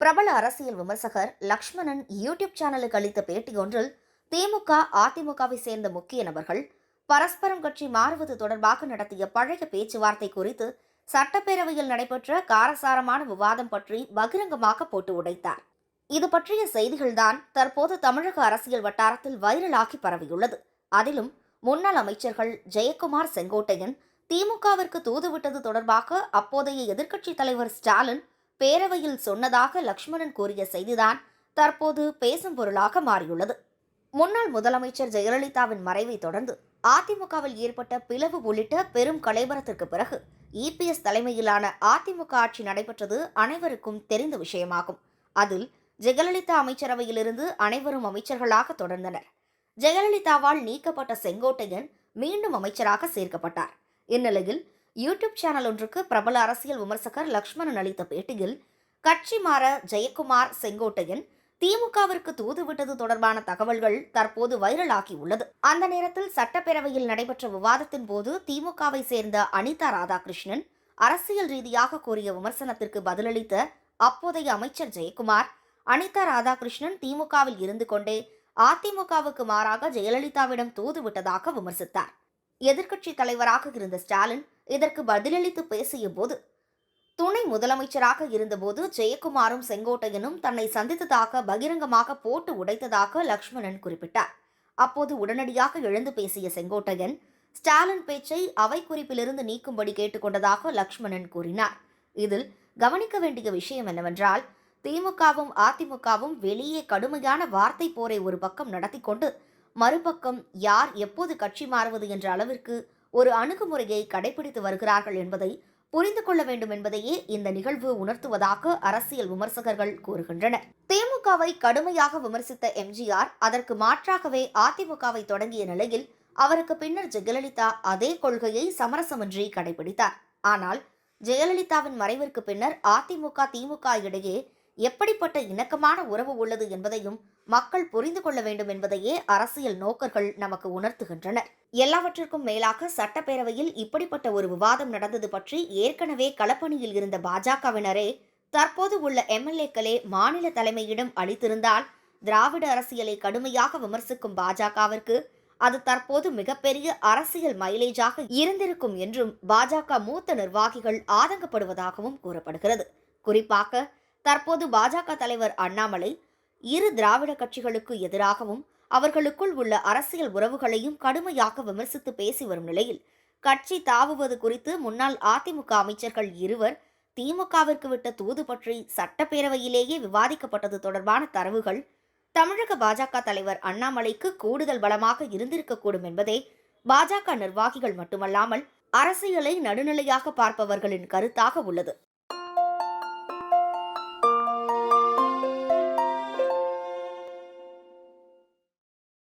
பிரபல அரசியல் விமர்சகர் லக்ஷ்மணன் யூடியூப் சேனலுக்கு அளித்த பேட்டியொன்றில் திமுக அதிமுகவை சேர்ந்த முக்கிய நபர்கள் பரஸ்பரம் கட்சி மாறுவது தொடர்பாக நடத்திய பழைய பேச்சுவார்த்தை குறித்து சட்டப்பேரவையில் நடைபெற்ற காரசாரமான விவாதம் பற்றி பகிரங்கமாக போட்டு உடைத்தார். இது பற்றிய செய்திகள்தான் தற்போது தமிழக அரசியல் வட்டாரத்தில் வைரலாகி பரவியுள்ளது. அதிலும் முன்னாள் அமைச்சர்கள் ஜெயக்குமார் செங்கோட்டையன் திமுகவிற்கு தூதுவிட்டது தொடர்பாக அப்போதைய எதிர்க்கட்சித் தலைவர் ஸ்டாலின் பேரவையில் சொன்னதாக லக்ஷ்மணன் கூறிய செய்திதான் தற்போது பேசும் பொருளாக மாறியுள்ளது. முன்னாள் முதலமைச்சர் ஜெயலலிதாவின் மறைவை தொடர்ந்து அதிமுகவில் ஏற்பட்ட பிளவு உள்ளிட்ட பெரும் கலைபரத்திற்கு பிறகு இபிஎஸ் தலைமையிலான அதிமுக ஆட்சி நடைபெற்றது அனைவருக்கும் தெரிந்த விஷயமாகும். அதில் ஜெயலலிதா அமைச்சரவையிலிருந்து அனைவரும் அமைச்சர்களாக தொடர்ந்தனர். ஜெயலலிதாவால் நீக்கப்பட்ட செங்கோட்டையன் மீண்டும் அமைச்சராக சேர்க்கப்பட்டார். இந்நிலையில் யூடியூப் சேனல் ஒன்றுக்கு பிரபல அரசியல் விமர்சகர் லக்ஷ்மணன் அளித்த பேட்டியில் கட்சி மாற ஜெயக்குமார் செங்கோட்டையன் திமுகவிற்கு தூதுவிட்டது தொடர்பான தகவல்கள் தற்போது வைரலாகி உள்ளது அந்த நேரத்தில் சட்டப்பேரவையில் நடைபெற்ற விவாதத்தின் போது திமுகவை சேர்ந்த அனிதா ராதாகிருஷ்ணன் அரசியல் ரீதியாக கூறிய விமர்சனத்திற்கு பதிலளித்த அப்போதைய அமைச்சர் ஜெயக்குமார் அனிதா ராதாகிருஷ்ணன் திமுகவில் இருந்து கொண்டே அதிமுகவுக்கு மாறாக ஜெயலலிதாவிடம் தூது விட்டதாக விமர்சித்தார். எதிர்க்கட்சி தலைவராக இருந்த ஸ்டாலின் இதற்கு பதிலளித்து பேசிய போது துணை முதலமைச்சராக இருந்தபோது ஜெயக்குமாரும் செங்கோட்டையனும் தன்னை சந்தித்ததாக பகிரங்கமாக போட்டு உடைத்ததாக லக்ஷ்மணன் குறிப்பிட்டார். அப்போது உடனடியாக எழுந்து பேசிய செங்கோட்டையன் ஸ்டாலின் பேச்சை அவை குறிப்பிலிருந்து நீக்கும்படி கேட்டுக்கொண்டதாக லக்ஷ்மணன் கூறினார். இதில் கவனிக்க வேண்டிய விஷயம் என்னவென்றால் திமுகவும் அதிமுகவும் வெளியே கடுமையான வார்த்தை போரை ஒரு பக்கம் நடத்தி கொண்டு மறுபக்கம் யார் எப்போது கட்சி மாறுவது என்ற அளவிற்கு ஒரு அணுகுமுறையை கடைபிடித்து வருகிறார்கள் என்பதை புரிந்து கொள்ள வேண்டும் என்பதையே இந்த நிகழ்வு உணர்த்துவதாக அரசியல் விமர்சகர்கள் கூறுகின்றனர். திமுகவை கடுமையாக விமர்சித்த எம்ஜிஆர் அதற்கு மாற்றாகவே அதிமுகவை தொடங்கிய நிலையில் அவருக்கு பின்னர் ஜெயலலிதா அதே கொள்கையை சமரசமின்றி கடைபிடித்தார். ஆனால் ஜெயலலிதாவின் மறைவிற்கு பின்னர் அதிமுக திமுக இடையே எப்படிப்பட்ட இணக்கமான உறவு உள்ளது என்பதையும் மக்கள் புரிந்து கொள்ள வேண்டும் என்பதையே அரசியல் நோக்கர்கள் நமக்கு உணர்த்துகின்றனர். எல்லாவற்றிற்கும் மேலாக சட்டப்பேரவையில் இப்படிப்பட்ட ஒரு விவாதம் நடந்தது பற்றி ஏற்கனவே களப்பணியில் இருந்த பாஜகவினரே தற்போது உள்ள எம்எல்ஏக்களே மாநில தலைமையிடம் அளித்திருந்தால் திராவிட அரசியலை கடுமையாக விமர்சிக்கும் பாஜகவிற்கு அது தற்போது மிகப்பெரிய அரசியல் மைலேஜாக இருந்திருக்கும் என்றும் பாஜக மூத்த நிர்வாகிகள் ஆதங்கப்படுவதாகவும் கூறப்படுகிறது. குறிப்பாக தற்போது பாஜக தலைவர் அண்ணாமலை இரு திராவிட கட்சிகளுக்கு எதிராகவும் அவர்களுக்குள் உள்ள அரசியல் உறவுகளையும் கடுமையாக விமர்சித்து பேசி வரும் நிலையில் கட்சி தாவுவது குறித்து முன்னாள் அதிமுக அமைச்சர்கள் இருவர் திமுகவிற்கு விட்ட தூது பற்றி சட்டப்பேரவையிலேயே விவாதிக்கப்பட்டது தொடர்பான தரவுகள் தமிழக பாஜக தலைவர் அண்ணாமலைக்கு கூடுதல் பலமாக இருந்திருக்கக்கூடும் என்பதே பாஜக நிர்வாகிகள் மட்டுமல்லாமல் அரசியலை நடுநிலையாக பார்ப்பவர்களின் கருத்தாக உள்ளது.